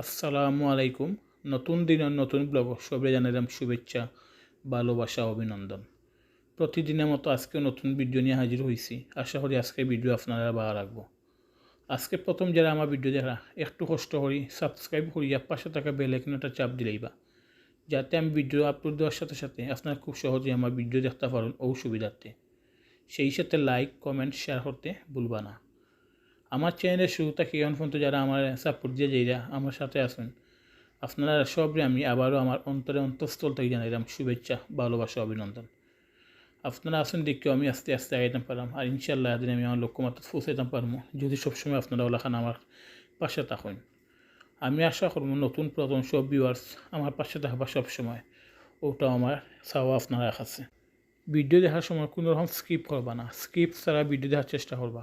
আসসালামু আলাইকুম। নতুন দিনের নতুন ব্লগ সবে জানালাম শুভেচ্ছা, ভালোবাসা, অভিনন্দন। প্রতিদিনের মতো আজকে নতুন ভিডিও নিয়ে হাজির হয়েছি আশা করি আজকে ভিডিও আপনারা ভালো রাখব আজকে প্রথম যারা আমার ভিডিও দেখা একটু কষ্ট করি, সাবস্ক্রাইব করিয়া পাশে থাকা বেল আইকনটা চাপ দিলেইবা, যাতে আমি ভিডিও আপলোড দেওয়ার সাথে সাথে আপনারা খুব সহজে আমার ভিডিও দেখতে পারেন ও সুবিধার্থে। সেই সাথে লাইক, কমেন্ট, শেয়ার করতে ভুলবা না। আমার চ্যানেলের শুরু থেকে এখন পর্যন্ত যারা আমার সাপোর্ট দিয়ে যাইরা আমার সাথে আছেন, আপনারা সবরে আমি আবারও আমার অন্তরে অন্তঃস্থল থেকে জানাইলাম শুভেচ্ছা, ভালোবাসা, অভিনন্দন। আপনারা আসুন দেখেও আমি আস্তে আস্তে আগাইতাম পারলাম, আর ইনশাল্লাহ দিন আমি আমার লক্ষ্যমাত্রা পৌঁছাইতাম পারব, যদি সবসময় আপনারা ওলাখান আমার পাশে থাকুন। আমি আশা করব নতুন প্রথম সব ভিউয়ার্স আমার পাশে থাকবা সবসময়, ওটাও আমার চাওয়া আপনারা আছে ভিডিও দেখার সময় কোনো রকম স্কিপ করবা না স্কিপ ছাড়া ভিডিও দেখার চেষ্টা করবা।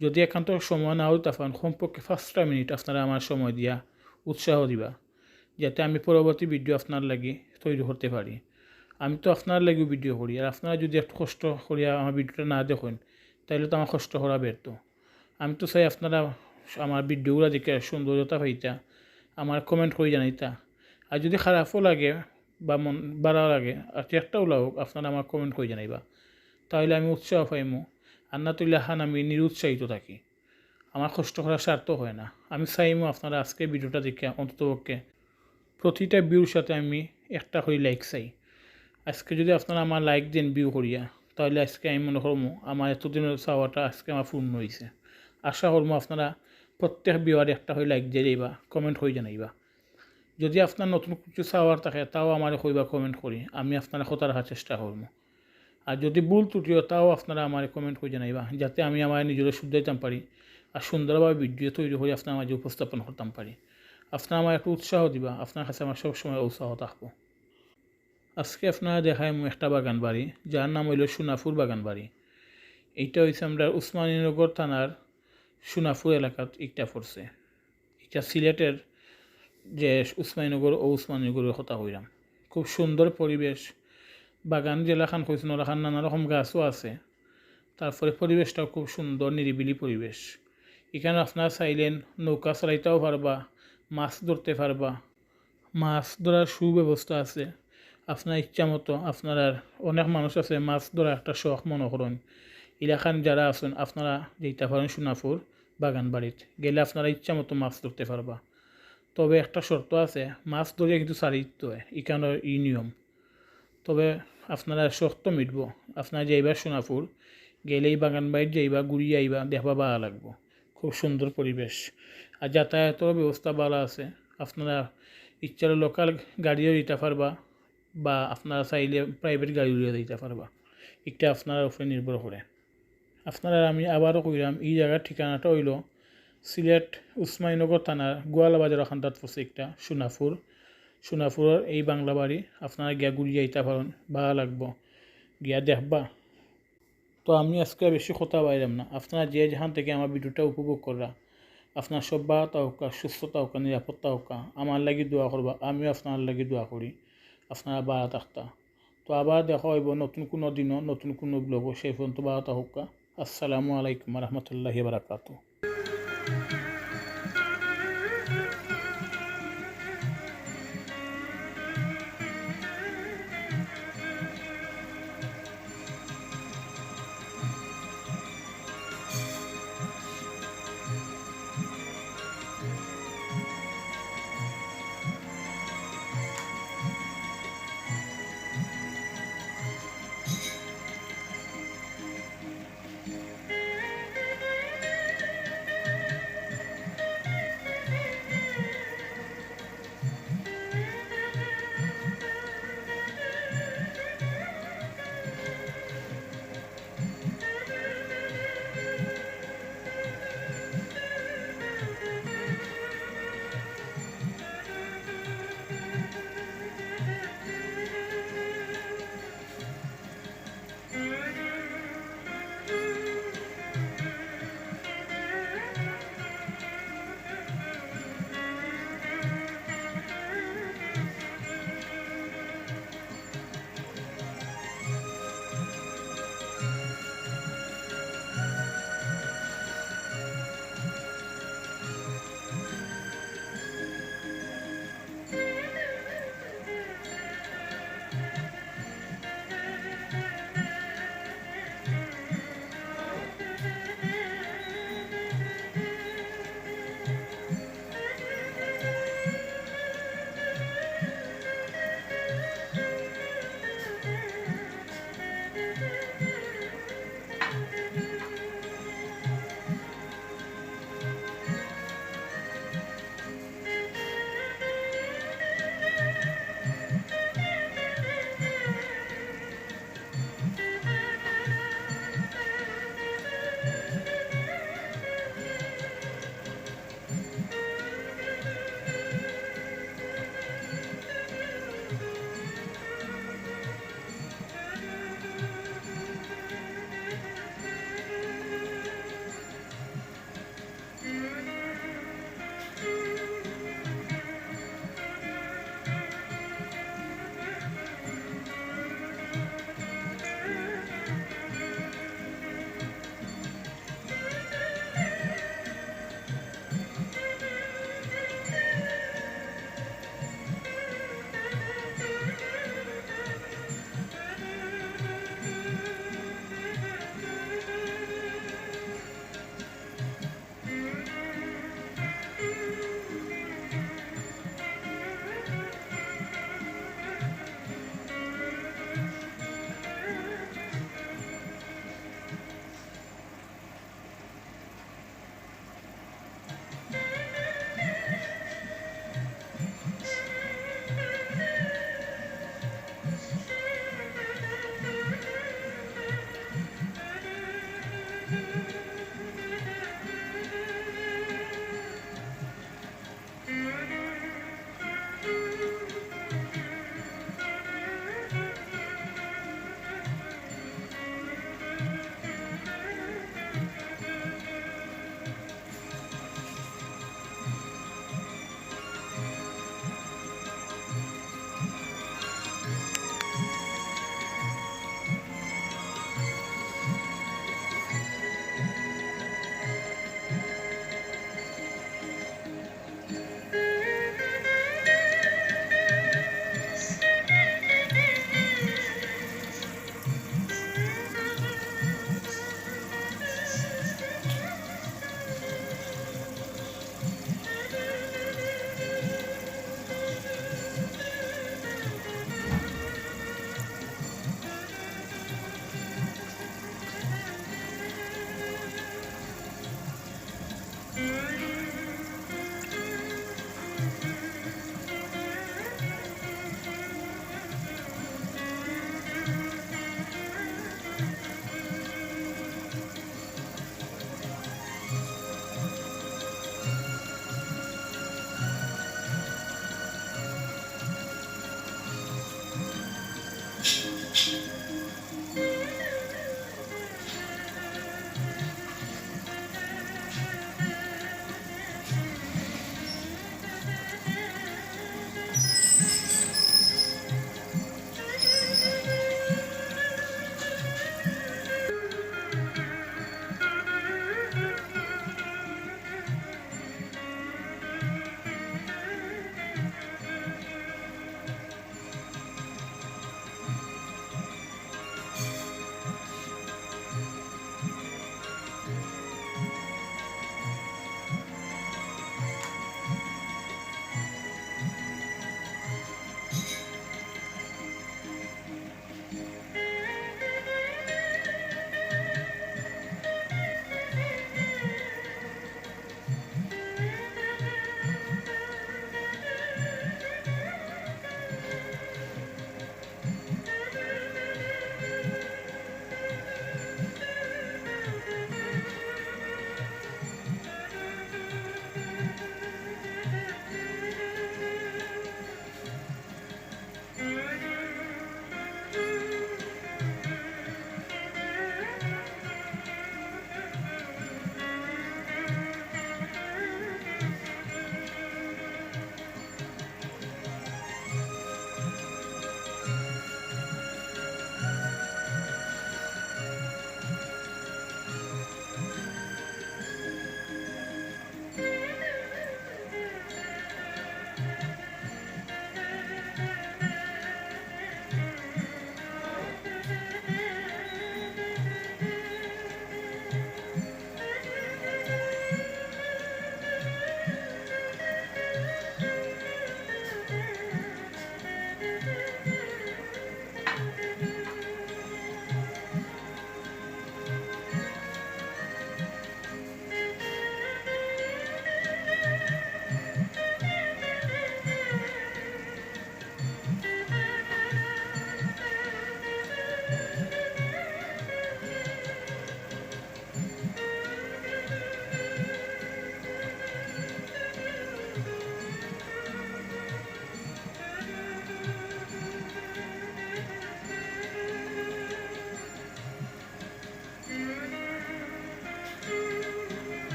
যদি একান্ত সময় নাও তখন কমপক্ষে পাঁচটা মিনিট আপনারা আমার সময় দিয়া উৎসাহ দিবা, যাতে আমি পরবর্তী ভিডিও আপনার লাগি তৈরি করতে পারি। আমি তো আপনার লাগেও ভিডিও করি, আর আপনারা যদি একটু কষ্ট করিয়া আমার ভিডিওটা না দেখেন তাহলে তো আমার কষ্ট করা ব্যর্থ। আমি তো চাই আপনারা আমার ভিডিওগুলো দেখে সৌন্দর্যতা পাইতা, আমার কমেন্ট করে জানাইতা। আর যদি খারাপও লাগে বা মন ভালো লাগে, আর একটাও লাগুক, আপনারা আমার কমেন্ট করে জানাইবা। তাহলে আমি উৎসাহ পাইমো। আর না আমি নিরুৎসাহিত থাকি। আমার কষ্ট করার স্বার্থ হয় না। আমি চাইমো আপনারা আজকে ভিডিওটা দেখে অন্ততপক্ষে প্রতিটা ভিউর সাথে আমি একটা করে লাইক চাই। আজকে যদি আপনারা আমার লাইক দেন ভিউ করিয়া, তাহলে আজকে আমি মনে করব আমার এতদিনের চাওয়াটা আজকে আমার পূর্ণ হয়েছে আশা করব আপনারা প্রত্যেক বিওয়ার একটা হয়ে লাইক দিয়ে যাইবা কমেন্ট হয়ে জানাইবা। যদি আপনার নতুন কিছু চাওয়ার থাকে, তাও আমার কইবা কমেন্ট করি। আমি আপনারা কথা রাখার চেষ্টা করব আর যদি ভুল ত্রুটিও তাও আপনারা আমার কমেন্ট করে জানাইবা, যাতে আমি আমার নিজেরা শুদ্ধাইতাম পারি আর সুন্দরভাবে ভিডিও তৈরি করে আপনার মাঝে উপস্থাপন করতাম পারি। আপনার আমার একটু উৎসাহ দিবা, আপনার কাছে আমার সবসময় উৎসাহ থাকব। আজকে আপনারা দেখায় একটা বাগান বাড়ি, যার নাম হইল সোনাফুর বাগান বাড়ি। এইটা হয়েছে আমরা উসমানীনগর থানার সোনাফুর এলাকাত ইটা পড়ছে। এটা সিলেটের যে উসমানীনগর ও উসমানীনগরের কথা হইলাম খুব সুন্দর পরিবেশ বাগান জেলাখান কইছেন ওরাখান নানা রকম গাছও আছে। তারপরে পরিবেশটাও খুব সুন্দর, নিরিবিলি পরিবেশ। এখানে আপনারা চাইলেন নৌকা চালাইতেও পারবা, মাছ ধরতে পারবা, মাছ ধরার সুব্যবস্থা আছে। আপনার ইচ্ছা মতো আপনার অনেক মানুষ আছে মাছ ধরা একটা শখ মনে করেন। এলাকান যারা আছেন, আপনারা যেতে পারেন সোনাপুর বাগান বাড়িত গেলে আপনারা ইচ্ছা মতো মাছ ধরতে পারবা। তবে একটা শর্ত আছে, মাছ ধরে কিন্তু চারিত্ব হয় এখানের ই নিয়ম। তবে আপনারা শক্ত মিটব। আপনারা যাইবা সোনাপুর, গেলেই বাগান বাড়ির যাইবা, ঘুরিয়ে আইবা, দেখবা ভালো লাগবো। খুব সুন্দর পরিবেশ। আর যাতায়াতের ব্যবস্থা ভালো আছে। আপনারা ইচ্ছার লোকাল গাড়িও দিতে পারবা, বা আপনারা চাইলে প্রাইভেট গাড়িও দিতে পারবা। এটা আপনার উপরে নির্ভর করে। আপনারা আমি আবারও কইলাম এই জায়গার ঠিকানাটা হইল সিলেট উসমানীনগর থানার গোয়ালাবাজার ওখান তাত পড়ছে একটা সোনাপুর। সোনাপুরের এই বাংলা বাড়ি আপনারা গিয়া ঘুরিয়ে আইতে পারেন ভালো লাগবো। গিয়া দেখবা। তো আমি আজকে বেশি কথা বাইরাম না। আপনারা যে যেখান থেকে আমার ভিডিওটা উপভোগ করা আপনার সভ্যতা হোক সুস্থতা হোক নিরাপত্তা হোক আমার লাগি দোয়া করবা আমিও আপনার লাগি দোয়া করি আপনারা বাড়া থাকতা তো আবার দেখা হইব নতুন কোনো দিনও নতুন কোনো ব্লগও সেই পর্যন্ত বাড়াতা হোক আসসালামু আলাইকুম রহমতুল্লাহি বারাকাতু